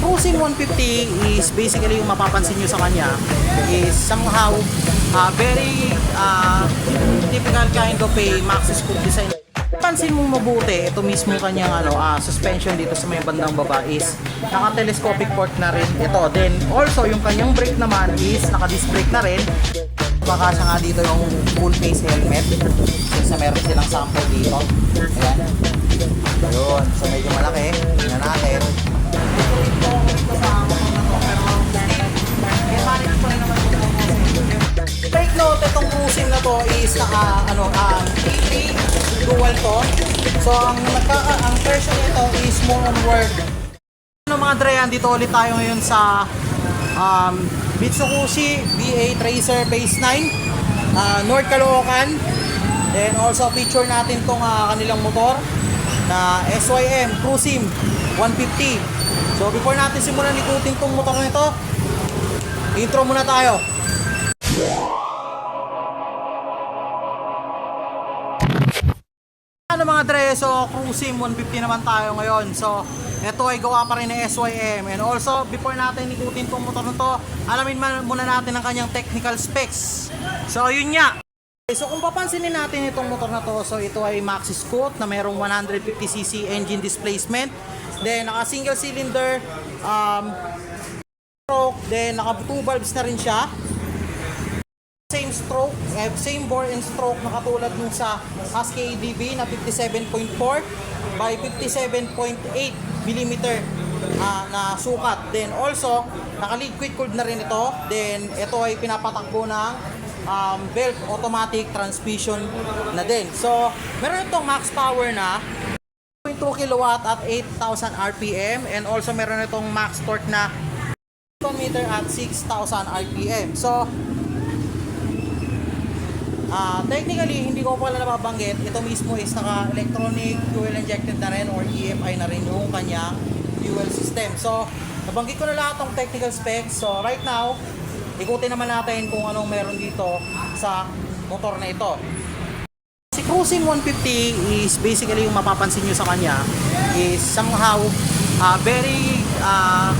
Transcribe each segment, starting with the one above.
Cruising 150 is basically yung mapapansin nyo sa kanya is somehow uh, very uh, typical kind of a maxi scoop design. Pansin mong mabuti, ito mismo kanyang ano, ah, suspension dito sa may bandang baba is naka-telescopic port na rin ito. Then also yung kanyang brake naman is naka-disc brake na rin. Baka siya nga dito yung full face helmet since meron silang sample dito. Ayan. Ayun. So medyo malaki. Tingnan natin. Take note, itong cruising na to is naka, ano, um, AP dual to. So, ang, nagka, ang version nito is more on word. Ano mga Dre, dito ulit tayo ngayon sa um, Mitsubishi BA Tracer Base 9 uh, North Caloocan. Then also feature natin tong uh, kanilang motor na SYM Cruisim 150. So before natin simulan ikutin tong motor na ito, intro muna tayo. Ano mga Dre, so Cruisim 150 naman tayo ngayon. So ito ay gawa pa rin ng SYM and also before natin ikutin tong motor na to, alamin muna natin ang kanyang technical specs. So yun nga. So kung papansinin natin itong motor na to, so ito ay Maxi Scoot na mayroong 150cc engine displacement. Then naka single cylinder um, stroke, then naka two valves na rin siya same stroke, eh, same bore and stroke na katulad nung sa Husky ADB na 57.4 by 57.8 mm ah, na sukat. Then also, naka-liquid cooled na rin ito. Then ito ay pinapatakbo ng um, belt automatic transmission na din. So, meron itong max power na 2 kilowatt at 8,000 RPM and also meron itong max torque na meter at 6,000 RPM. So, Ah, technically, hindi ko pala nababanggit. Ito mismo is naka-electronic fuel injected na rin or EFI na rin yung kanyang fuel system. So, nabanggit ko na lahat ng technical specs. So, right now, ikutin naman natin kung anong meron dito sa motor na ito. Si Cruising 150 is basically yung mapapansin nyo sa kanya is somehow uh, very uh,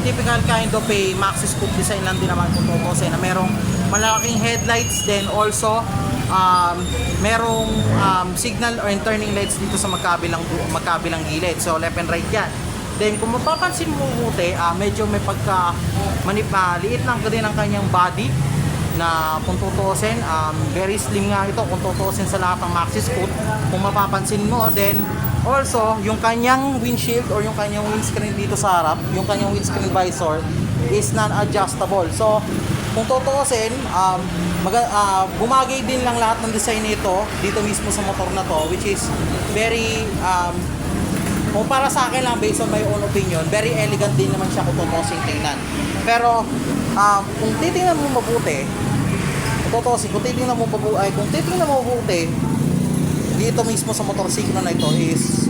typical kind of a maxi scoop design lang din naman kung tutusin na merong malalaking headlights then also um, merong um, signal or turning lights dito sa magkabilang magkabilang gilid. So left and right yan. Then kung mapapansin mo mabuti uh, medyo may pagka manip, uh, liit lang din ang kanyang body na kung tutusin, um, very slim nga ito kung tutusin sa lahat ng Maxi Scoot. Kung mapapansin mo, then also, yung kanyang windshield or yung kanyang windscreen dito sa harap, yung kanyang windscreen visor is non-adjustable. So, kung tutusin, um, mag- ah, bumagay din lang lahat ng design nito dito mismo sa motor na to, which is very um, kung para sa akin lang, based on my own opinion, very elegant din naman siya kung tutusin tingnan. Pero, um, kung titingnan mo mabuti, tutusin, kung titingnan mo mabuti, ay, kung titingnan mo mabuti, dito mismo sa motorsiklo na ito is,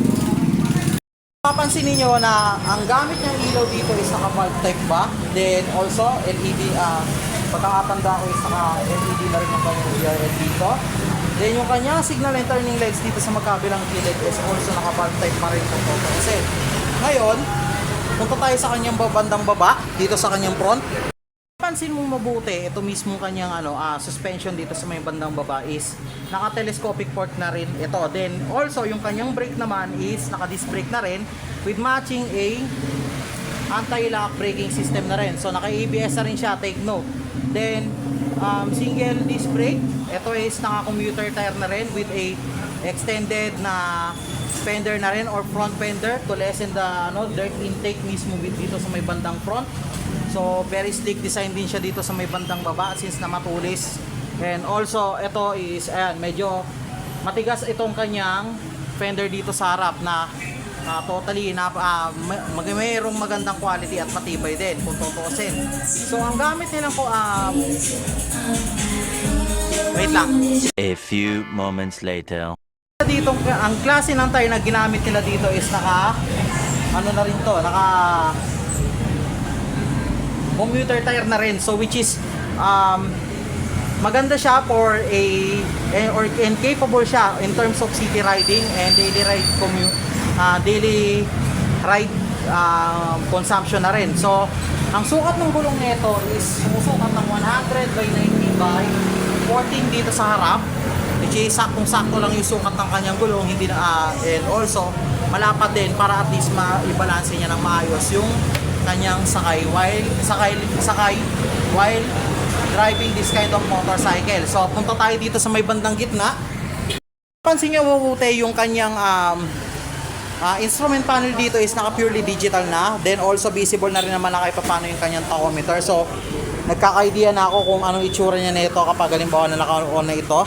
papansin niyo na ang gamit niyang ilaw dito is naka bulb type ba? Then also, LED, ah, pagkakatanda ko is naka LED na rin ang kanyang dito. Then yung kanyang signal and turning lights dito sa magkabilang gilid is also naka-bulb type pa rin kung tutusin. Ngayon, punta tayo sa kanyang bandang baba, dito sa kanyang front. Pansin mo mabuti, ito mismo kanyang ano, ah, suspension dito sa may bandang baba is naka-telescopic port na rin ito. Then also yung kanyang brake naman is naka-disc brake na rin with matching a anti-lock braking system na rin. So naka-ABS na rin siya, take note. Then um, single disc brake, ito is naka-commuter tire na rin with a extended na fender na rin or front fender to lessen the ano, dirt intake mismo dito sa may bandang front. So very sleek design din siya dito sa may bandang baba since na matulis. And also ito is ayan, medyo matigas itong kanyang fender dito sa harap na ah, totally na uh, mag mayroong magandang quality at matibay din kung tutusin. So ang gamit nilang po um, wait lang. A few moments later. Dito ang klase ng tire na ginamit nila dito is naka ano na rin to, naka commuter tire na rin. So which is um, maganda siya for a eh, or and capable siya in terms of city riding and daily ride commute uh, daily ride ah, consumption na rin. So, ang sukat ng gulong nito is sumusukat ng 100 by 90 by 14 dito sa harap which is saktong-sakto lang yung sukat ng kanyang gulong hindi na ah, and also malapad din para at least ma-balance niya ng maayos yung kanyang sakay while sakay sakay while driving this kind of motorcycle. So punta tayo dito sa may bandang gitna. Pansin niyo mabuti yung kanyang um, ah, instrument panel dito is naka purely digital na. Then also visible na rin naman na kahit paano yung kanyang tachometer. So nagkaka-idea na ako kung anong itsura niya nito kapag halimbawa na naka-on na ito.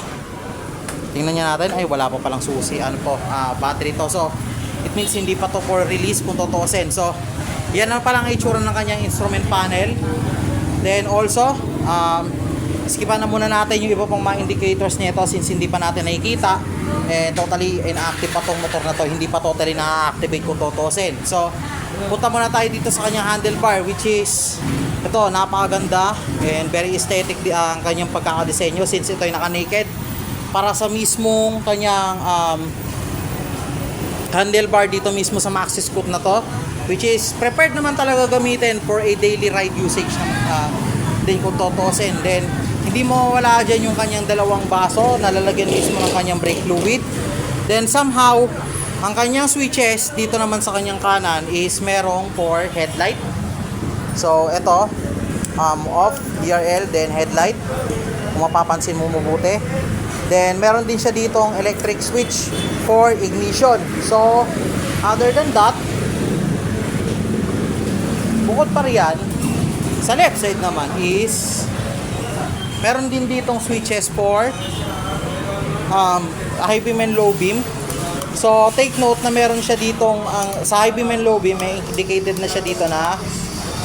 Tingnan niya natin, ay wala pa palang susi, ano po, ah, battery to. So, it means hindi pa to for release kung tutusin. So, yan na palang itsura ng kanyang instrument panel. Then also, um, skipan na muna natin yung iba pang mga indicators nito since hindi pa natin nakikita. Eh, totally inactive pa tong motor na to. Hindi pa totally na-activate kung tutusin. So, punta muna tayo dito sa kanyang handlebar which is ito, napakaganda and very aesthetic ang kanyang pagkakadesenyo since ito ay naka-naked para sa mismong kanyang um, handlebar dito mismo sa maxi scoop na to which is prepared naman talaga gamitin for a daily ride usage uh, din kung tutusin then hindi mo wala dyan yung kanyang dalawang baso na lalagyan mismo ng kanyang brake fluid. Then somehow ang kanyang switches dito naman sa kanyang kanan is merong for headlight. So ito um, off DRL then headlight. Kung mapapansin mo mabuti. Then, meron din siya ditong electric switch for ignition. So, other than that, bukod pa riyan, sa left side naman is, meron din ditong switches for um, high beam and low beam. So, take note na meron siya ditong, ang, sa high beam and low beam, may indicated na siya dito na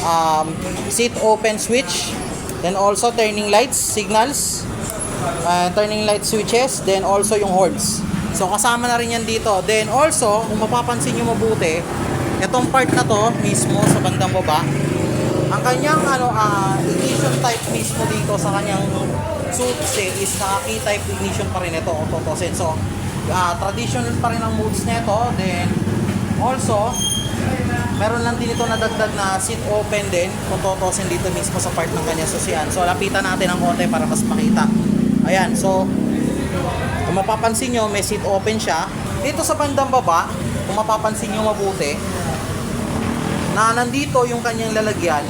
um, seat open switch. Then also turning lights, signals, uh, turning light switches, then also yung horns. So kasama na rin yan dito. Then also, kung mapapansin nyo mabuti, itong part na to mismo sa bandang baba, ang kanyang ano, ah, ignition type mismo dito sa kanyang suit is naka key type ignition pa rin ito, autotosin. So, ah, traditional pa rin ang modes nito. Then, also, meron lang din ito nadagdag na seat open din kung totosin dito mismo sa part ng kanyang susian. So, lapitan natin ang konti para mas makita. Ayan, so, kung mapapansin nyo, may seat open siya. Dito sa bandang baba, kung mapapansin nyo mabuti, na nandito yung kanyang lalagyan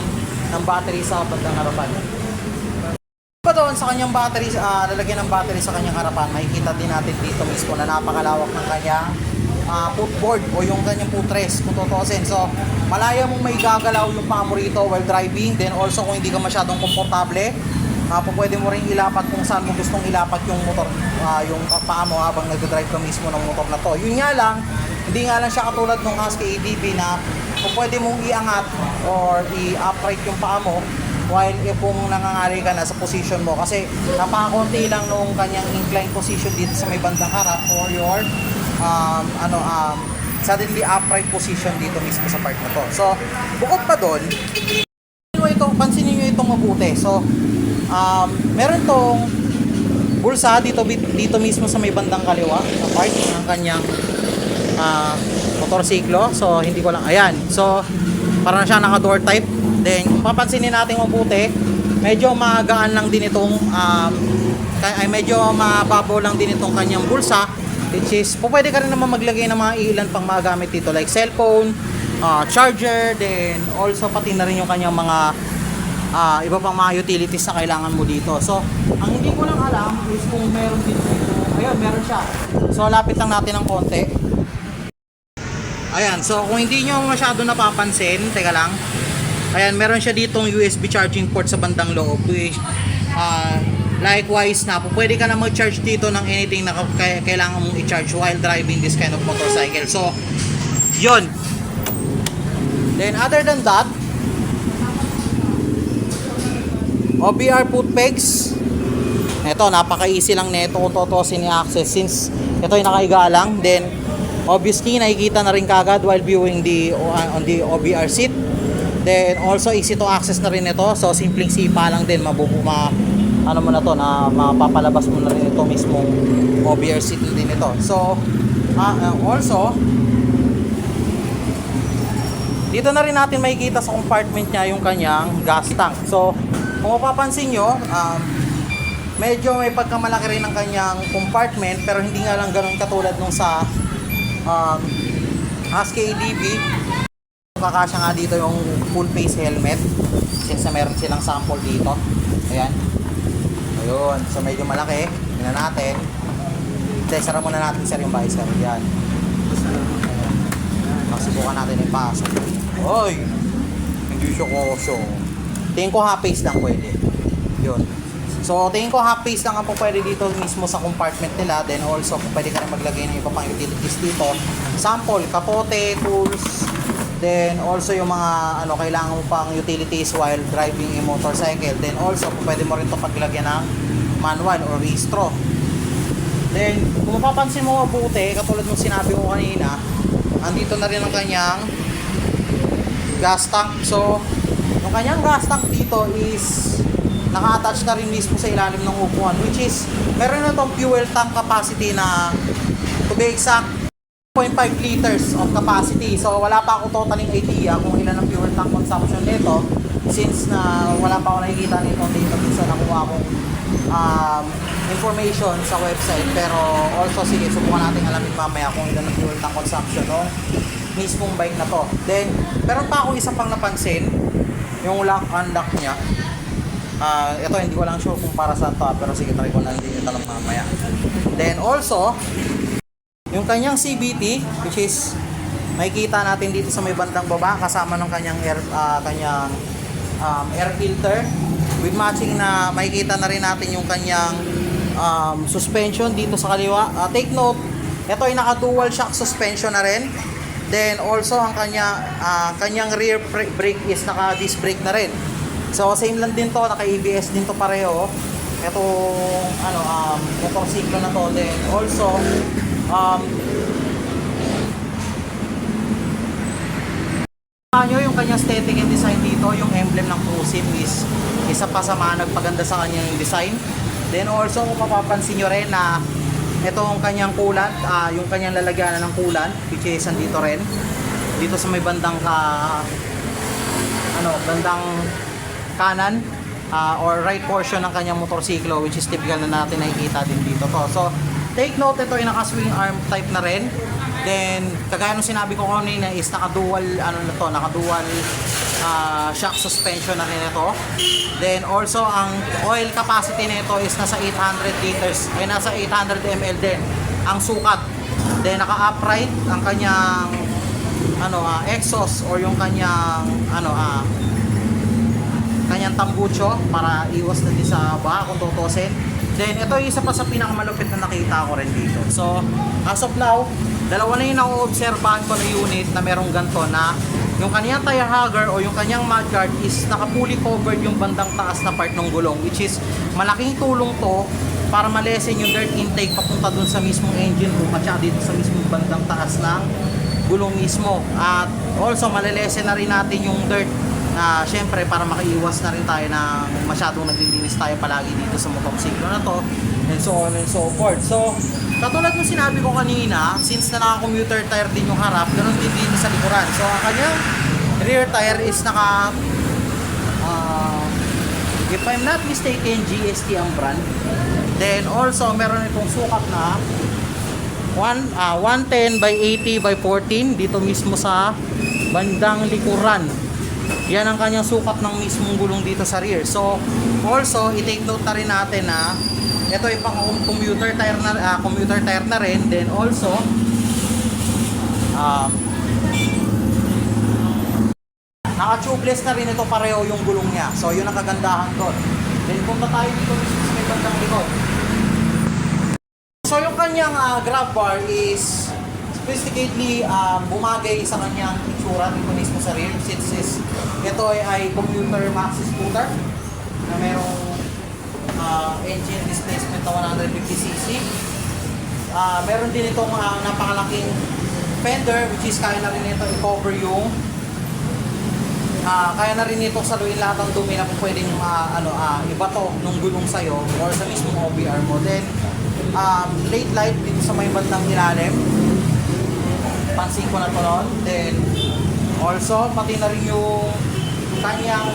ng battery sa bandang harapan. Pa doon sa kanyang battery, ah, lalagyan ng battery sa kanyang harapan, makikita din natin dito mismo na napakalawak ng kanyang ah, footboard o yung kanyang footrest kung tutusin. So, malaya mong may gagalaw yung paa mo rito while driving. Then also, kung hindi ka masyadong komportable, uh, pwede mo rin ilapat kung saan mo gustong ilapat yung motor, ah, yung paa mo habang nag-drive ka mismo ng motor na to. Yun nga lang, hindi nga lang siya katulad ng Husky ADB na kung pwede mong iangat or i-upright yung paa mo while if kung nangangali ka na sa position mo kasi napakakunti lang nung kanyang incline position dito sa may bandang harap or your um, ano um, suddenly upright position dito mismo sa part na to. So, bukod pa doon, ito, pansinin nyo itong mabuti. So, um, meron tong bulsa dito dito mismo sa may bandang kaliwa na part ng kanyang ah, motorsiklo. So, hindi ko lang, ayan. So, parang siya naka-door type. Then, kung papansinin natin mabuti, medyo magaan lang din itong, um, ay medyo mababaw lang din itong kanyang bulsa. Which is, po pwede ka rin naman maglagay ng mga ilan pang magamit dito like cellphone, ah, charger, then also pati na rin yung kanyang mga ah, iba pang mga utilities na kailangan mo dito. So, ang hindi ko lang alam is kung meron dito. Ayun, meron siya. So, lapit lang natin ng konti. Ayan, so kung hindi nyo masyado napapansin, teka lang. Ayan, meron siya ditong USB charging port sa bandang loob. Which, ah, likewise na, pwede ka na mag-charge dito ng anything na kailangan mong i-charge while driving this kind of motorcycle. So, yon. Then, other than that, OBR foot pegs. Ito, napaka-easy lang nito kung totosin ni access since ito ay nakaiga lang. Then, obviously, nakikita na rin kagad while viewing the uh, on the OBR seat. Then, also easy to access na rin ito. So, simpleng sipa lang din. Mabubu, ma, ano mo na to, na mapapalabas mo na rin ito mismong OBR seat din ito. So, uh, also, Dito na rin natin makikita sa compartment niya yung kanyang gas tank. So, kung mapapansin nyo, um, medyo may pagkamalaki rin ng kanyang compartment pero hindi nga lang ganun katulad nung sa um, Husky ADB. Kakasya nga dito yung full face helmet since meron silang sample dito. Ayan. Ayun. So medyo malaki. Tingnan natin. Hindi, sara muna natin sir yung visor. Yan. Masubukan natin yung pasok. Oy! Hindi siya kosyo. Tingin ko half face lang pwede. Yun. So, tingin ko half face lang ang pwede dito mismo sa compartment nila. Then also, pwede ka rin maglagay ng iba pang utilities dito. Sample, kapote, tools. Then also yung mga ano kailangan mo pang utilities while driving a motorcycle. Then also, pwede mo rin to paglagyan ng manual or restro. Then, kung mapapansin mo mabuti, katulad ng sinabi ko kanina, andito na rin ang kanyang gas tank. So, yung kanyang gas tank dito is naka-attach na rin mismo sa ilalim ng upuan which is meron na tong fuel tank capacity na to be exact 0.5 liters of capacity. So wala pa ako totaling idea kung ilan ang fuel tank consumption nito since na wala pa ako nakikita nito dito sa nakuha akong um, information sa website pero also sige subukan natin alamin mamaya kung ilan ang fuel tank consumption ng mismong bike na to. Then, meron pa ako isa pang napansin yung lock unlock niya. Ah, ito hindi ko lang sure kung para saan to ah, pero sige try ko na din yung tanong mamaya. Then also, yung kanyang CBT which is makikita natin dito sa may bandang baba kasama ng kanyang air ah, kanyang um, air filter with matching na makikita na rin natin yung kanyang um, suspension dito sa kaliwa. Ah, take note, ito ay naka dual shock suspension na rin. Then also ang kanya ah, kanyang rear bra- brake is naka disc brake na rin. So same lang din to, naka ABS din to pareho. Itong ano um motorsiklo na to then also um nyo yung kanyang aesthetic and design dito, yung emblem ng Crusim is isa pa sa mga nagpaganda sa kanyang design. Then also kung mapapansin nyo rin na itong kanyang kulat, ah, yung kanyang lalagyanan ng kulan, which is andito rin. Dito sa may bandang ka, ano, bandang kanan ah, or right portion ng kanyang motorsiklo which is typical na natin nakikita din dito to. So, take note ito ay naka-swing arm type na rin. Then, kagaya nung sinabi ko kanina is naka-dual ano na to, naka-dual ah, shock suspension na rin ito. Then also ang oil capacity nito is nasa 800 liters, ay nasa 800 ml din ang sukat. Then naka-upright ang kanyang ano ah, exhaust or yung kanyang ano ah kanyang tambucho para iwas na din sa baha kung tutusin. Then, ito yung isa pa sa pinakamalupit na nakita ko rin dito. So, as of now, dalawa na yung na-obserbahan ko na unit na merong ganito na yung kanyang tire hugger o yung kanyang mudguard is naka-fully covered yung bandang taas na part ng gulong which is malaking tulong to para malesen yung dirt intake papunta dun sa mismong engine room at dito sa mismong bandang taas ng gulong mismo. At also, malilesen na rin natin yung dirt na syempre para makaiwas na rin tayo ng masyadong naglilinis tayo palagi dito sa motorsiklo na to and so on and so forth. So, katulad ng sinabi ko kanina, since na naka-commuter tire din yung harap, ganun din dito sa likuran. So, ang kanyang rear tire is naka uh, if I'm not mistaken, GST ang brand. Then also, meron itong sukat na one, ah, 110 by 80 by 14 dito mismo sa bandang likuran. Yan ang kanyang sukat ng mismong gulong dito sa rear. So, also, i-take note na rin natin na ito ay pang commuter tire na ah, commuter tire na rin. Then also, um, naka-tubeless na rin ito pareho yung gulong niya. So, yun ang kagandahan doon. Then, punta tayo dito sa may bandang likod. So, yung kanyang ah, grab bar is sophisticatedly um, bumagay sa kanyang itsura dito mismo sa rear since is, ito ay, ay commuter maxi scooter na merong ah, engine displacement na 150cc. Ah, meron din itong ah, napakalaking fender which is kaya na rin ito i-cover yung Ah, kaya na rin ito saluin lahat ng dumi na pwedeng uh, ano, ah, ibato nung gulong sa'yo or sa mismong OBR mo. Then, um, late light dito sa may bandang ilalim. Pansin ko na to noon. Then, also, pati na rin yung kanyang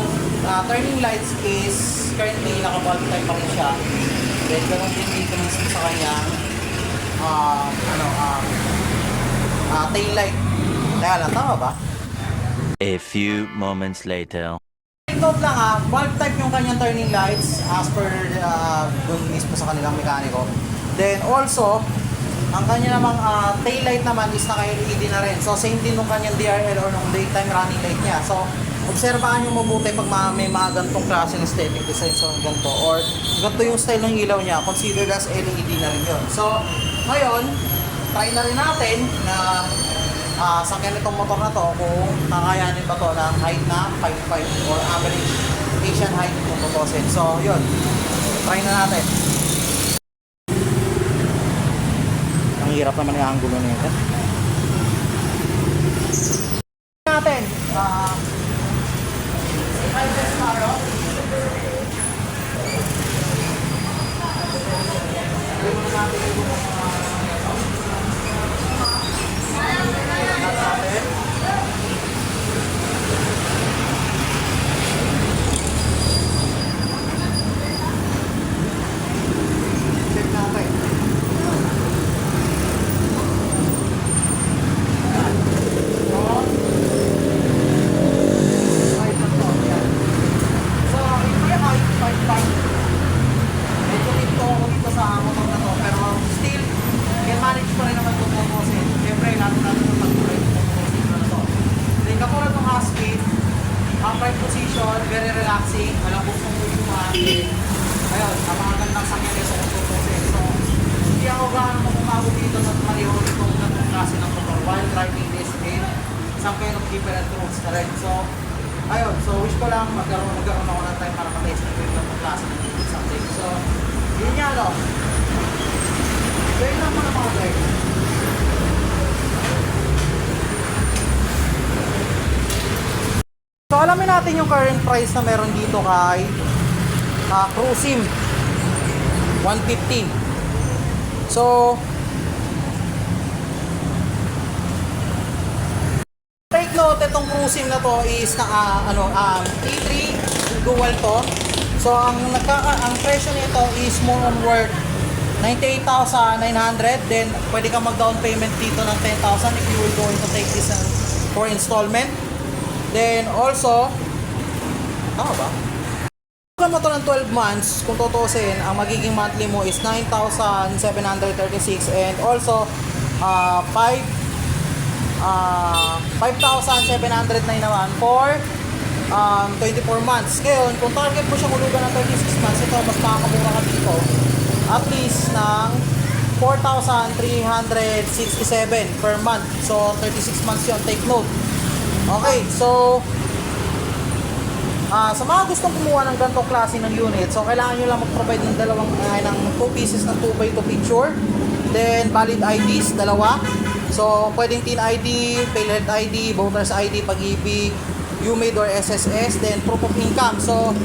ah, turning lights is currently naka-bulb type pa rin siya. Then, ganun din dito mismo sa kanyang ah, ano, ah, ah, tail light. Kaya lang, tama ba? A few moments later. Take lang ha, bulb type yung kanyang turning lights as per uh, dun mismo sa kanilang mekaniko. Then also, ang kanya namang uh, tail light naman is naka-LED na rin. So same din nung kanyang DRL or nung daytime running light niya. So obserbahan nyo mabuti pag may mga gantong klase ng aesthetic design so ganito or ganito yung style ng ilaw niya, considered as LED na rin yun. So ngayon, try na rin natin na ah sa ganitong motor na to kung kakayanin ba to ng height na 5'5 or average Asian height kung tutusin. So, yun. Try na natin. Ang hirap naman yung angulo nito. natin. Ah, si Alves Maro. Try muna natin yung mga natin. Check natin. Yan. So, height na to. Yan. So, ito yung height, 5'5". Medyo dito ako dito sa motor na to, pero still, can manage ko rin naman itong tutusin. Siyempre, lahat natin itong pagkulay itong tutusin na to. Then, katulad ng husky, upright position, very relaxing, walang gustong upuan. Ayun, ang mga gandang sakyan sa itong tutusin. So, hindi ako gaano makumago dito sa mariho itong ganong klase ng motor while driving this in some kind of different roads na rin. So, ayun, so wish ko lang magkaroon, magkaroon ako ng time para matest ko yung ganong klase ng something. So, yun nga, no? Gawin lang mo na mga drive. So, alamin natin yung current price na meron dito kay uh, Cruisim 115. So, take note, itong Cruisim na to is na ah, ano, um, A3 dual to. So, ang nagkaka ang presyo nito is more on worth 98,900 then pwede ka mag down payment dito ng 10,000 if you were going to take this uh, for installment then also tama ba? Kung mo to ng 12 months, kung tutusin, ang magiging monthly mo is 9,736 and also uh, 5 uh, 5,709 naman for um, 24 months. Ngayon, kung target mo siyang hulugan ng 36 months, ito mas makakamura ka dito at least ng 4,367 per month. So, 36 months yun. Take note. Okay, so Ah, sa mga gustong kumuha ng ganitong klase ng unit, so kailangan nyo lang mag-provide ng dalawang ay ng 2 pieces ng 2x2 picture. Then valid IDs, dalawa. So pwedeng TIN ID, PhilHealth ID, Voters ID, Pag-ibig, UMAID or SSS, then proof of income. So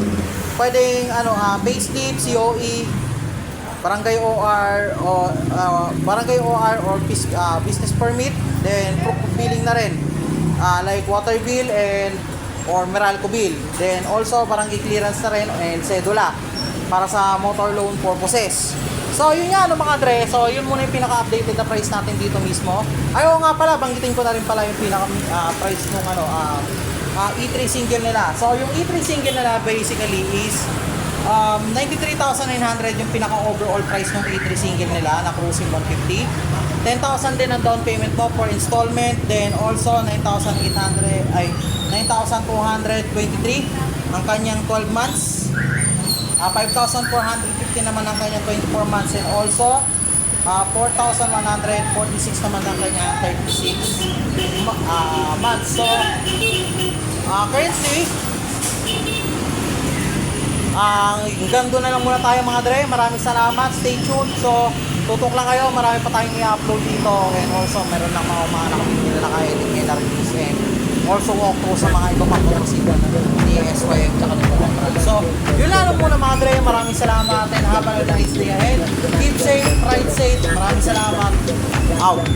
pwedeng ano ah payslip, COE, barangay OR o ah, barangay OR or pis- ah, business permit, then proof of billing na rin. Ah, like water bill and or Meralco bill. Then also barangay clearance na rin and cedula para sa motor loan purposes. So yun nga no mga dre, so yun muna yung pinaka-updated na price natin dito mismo. Ayaw nga pala, banggitin ko na rin pala yung pinaka ah, price nung ano, ah, ah, E3 single nila. So yung E3 single nila basically is um, 93,900 yung pinaka-overall price ng E3 single nila na cruising 150. 10,000 din ang down payment mo for installment. Then also 9,800 ay 9,223 ang kanyang 12 months. Ah, 5,450 naman ang kanyang 24 months and also ah, 4,146 naman ang kanyang 36 ma- ah, months. So, ah, currently, ang hanggang doon na lang muna tayo mga dre. Maraming salamat. Stay tuned. So, tutok lang kayo. Marami pa tayong i-upload dito. And also, meron lang mga mga nakapili na naka-edit na release. And also, walk through sa mga iba pang kursigan ni SYM tsaka ni Kumpran. So, yun lang muna mga dre. Maraming salamat. And have a nice day ahead. Keep safe. Ride safe. Maraming salamat. Out.